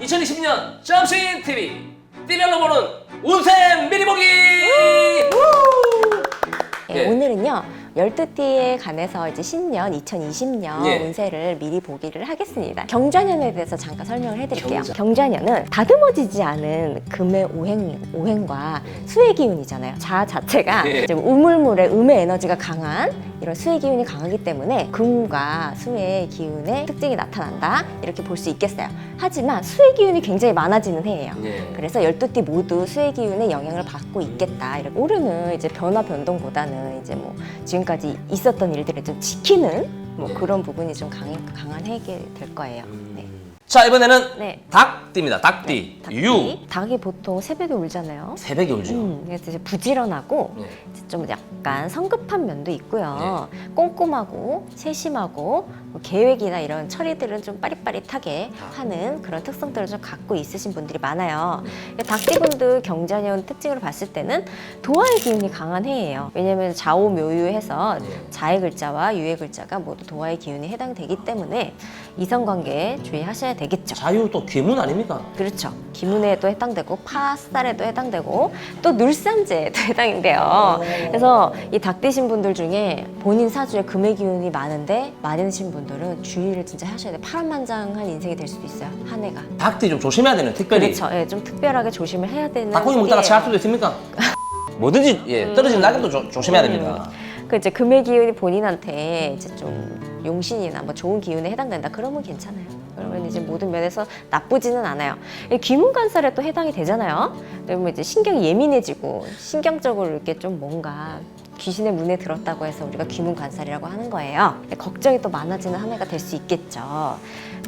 2020년 점신 TV 띠별로 보는 운세 미리 보기. 우! 예, 예. 오늘은요 열두띠에 관해서 이제 신년 2020년 예. 운세를 미리 보기를 하겠습니다. 경자년에 대해서 잠깐 설명을 해드릴게요. 경자. 경자년은 다듬어지지 않은 금의 오행, 오행과 수의 기운이잖아요. 자 자체가 예. 좀 우물물의 음의 에너지가 강한 이런 수의 기운이 강하기 때문에 금과 수의 기운의 특징이 나타난다 이렇게 볼 수 있겠어요. 하지만 수의 기운이 굉장히 많아지는 해예요. 예. 그래서 열두 띠 모두 수의 기운의 영향을 받고 있겠다. 이렇게 올해는 이제 변화 변동보다는 이제 뭐 지금 까지 있었던 일들을 좀 지키는 뭐 네. 그런 부분이 좀 강, 강한 해게 될 거예요. 네. 자 이번에는 네. 닭띠입니다. 닭띠. 닭띠. 유. 닭이 보통 새벽에 울잖아요. 새벽에 울죠. 음, 그래서 이제 부지런하고 예. 이제 좀 약간 성급한 면도 있고요. 꼼꼼하고 세심하고 뭐 계획이나 이런 처리들은 좀 빠릿빠릿하게 하는 그런 특성들을 좀 갖고 있으신 분들이 많아요. 닭띠분들 경자년 특징으로 봤을 때는 도화의 기운이 강한 해예요. 왜냐하면 좌우묘유해서 예. 자의 글자와 유의 글자가 모두 도화의 기운에 해당되기 때문에 이성관계에 주의하셔야 되겠죠. 자유 또 귀문 아닙니까? 그렇죠. 기문에도 해당되고 파살에도 해당되고 또 눌삼제에도 해당인데요. 그래서 이 닭되신 분들 중에 본인 사주에 금의 기운이 많은데 많으신 분들은 주의를 진짜 하셔야 돼요. 파란만장한 인생이 될 수도 있어요. 한 해가. 닭띠 좀 조심해야 되는 특별히. 그렇죠. 예, 좀 특별하게 조심을 해야 되는. 닭고기 먹다가 때예요. 체할 수도 있습니까? 뭐든지 예, 떨어지는 낙엽도 조, 조심해야 됩니다. 그 이제 금의 기운이 본인한테 이제 좀 용신이나 뭐 좋은 기운에 해당된다. 그러면 괜찮아요. 그러면 이제 모든 면에서 나쁘지는 않아요. 이 귀문 간살에 또 해당이 되잖아요. 그러면 이제 신경이 예민해지고 신경적으로 이렇게 좀 뭔가 귀신의 문에 들었다고 해서 우리가 귀문 관살이라고 하는 거예요. 걱정이 또 많아지는 한 해가 될 수 있겠죠.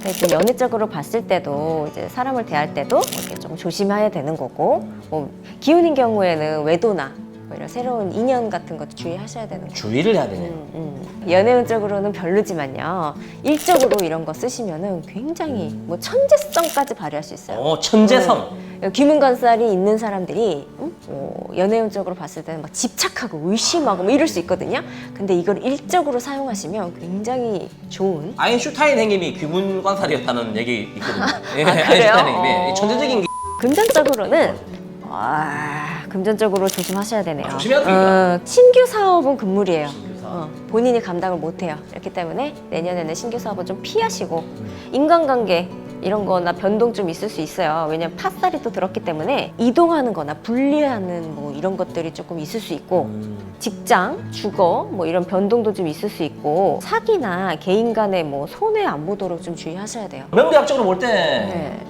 그래서 연애적으로 봤을 때도 이제 사람을 대할 때도 이렇게 좀 조심해야 되는 거고, 뭐 기운인 경우에는 외도나 뭐 이런 새로운 인연 같은 것도 주의하셔야 되는 거고. 주의를 해야 되네요. 음, 음. 연애운적으로는 별로지만요. 일적으로 이런 거 쓰시면은 굉장히 뭐 천재성까지 발휘할 수 있어요. 어, 천재성. 음. 귀문관살이 있는 사람들이 음? 어, 연애운적으로 봤을 때는 막 집착하고 의심하고 뭐 이럴 수 있거든요. 근데 이걸 일적으로 사용하시면 굉장히 좋은 아인슈타인 행님이 귀문 관살이었다는 얘기 있거든요. 예, 아, 그래요? 아인슈타인 행님이 어. 천재적인 게 금전적으로는 와, 금전적으로 조심하셔야 되네요. 아, 조심해야 됩니까? 어, 신규 사업은 금물이에요. 어, 본인이 감당을 못해요. 그렇기 때문에 내년에는 신규 사업은 좀 피하시고 음. 인간관계 이런 거나 변동 좀 있을 수 있어요. 왜냐면 팥살이 또 들었기 때문에 이동하는 거나 분리하는 뭐 이런 것들이 조금 있을 수 있고 음. 직장, 주거 뭐 이런 변동도 좀 있을 수 있고 사기나 개인 간의 뭐 손해 안 보도록 좀 주의하셔야 돼요. 명리학적으로 볼 때 네.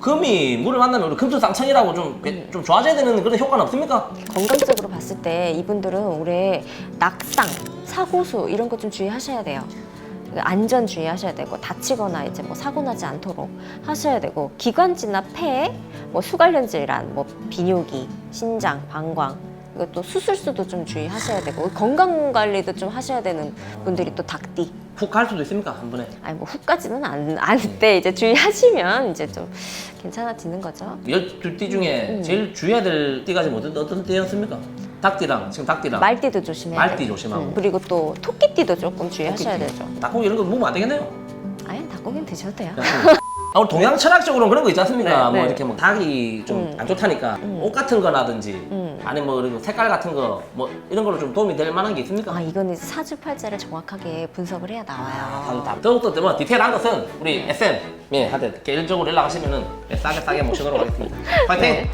금이 물을 만나면 우리 금수상천이라고 좀, 음. 좀 좋아져야 되는 그런 효과는 없습니까? 건강적으로 봤을 때 이분들은 올해 낙상, 사고수 이런 것 좀 주의하셔야 돼요. 그 안전 주의하셔야 되고 다치거나 이제 뭐 사고 나지 않도록 하셔야 되고 기관지나 폐, 뭐 수관련 질환, 뭐 비뇨기, 신장, 방광 이것도 수술수도 좀 주의하셔야 되고 건강 관리도 좀 하셔야 되는 분들이 또 닭띠. 푹갈 수도 있습니까? 한 번에. 아니 뭐 훅까지는 안 안때 이제 주의하시면 이제 좀 괜찮아지는 거죠. 열두 띠 중에 음. 제일 주의해야 될 띠가 지금 어떤, 어떤 띠였습니까? 닭띠랑 지금 닭띠랑 말띠도 조심해야 말띠 돼요. 조심하고. 음, 그리고 또 토끼띠도 조금 주의하셔야. 되죠. 닭고기 이런 거 먹으면 안 되겠네요. 아예 닭고기는 드셔도 돼요. 아, 우리 동양 철학적으로는 그런 거 있지 않습니까? 네, 뭐 네. 이렇게 뭐 닭이 좀 음. 안 좋다니까 음. 옷 같은 거라든지 음. 아니면 뭐 그리고 색깔 같은 거 뭐 이런 걸로 좀 도움이 될 만한 게 있습니까? 아 이거는 사주팔자를 정확하게 분석을 해야 나와요. 한답. 더욱더 뭐 디테일한 것은 우리 SM 예, 한테 개인적으로 연락하시면은 네, 싸게 싸게 모시도록 하겠습니다. 파이팅! 네.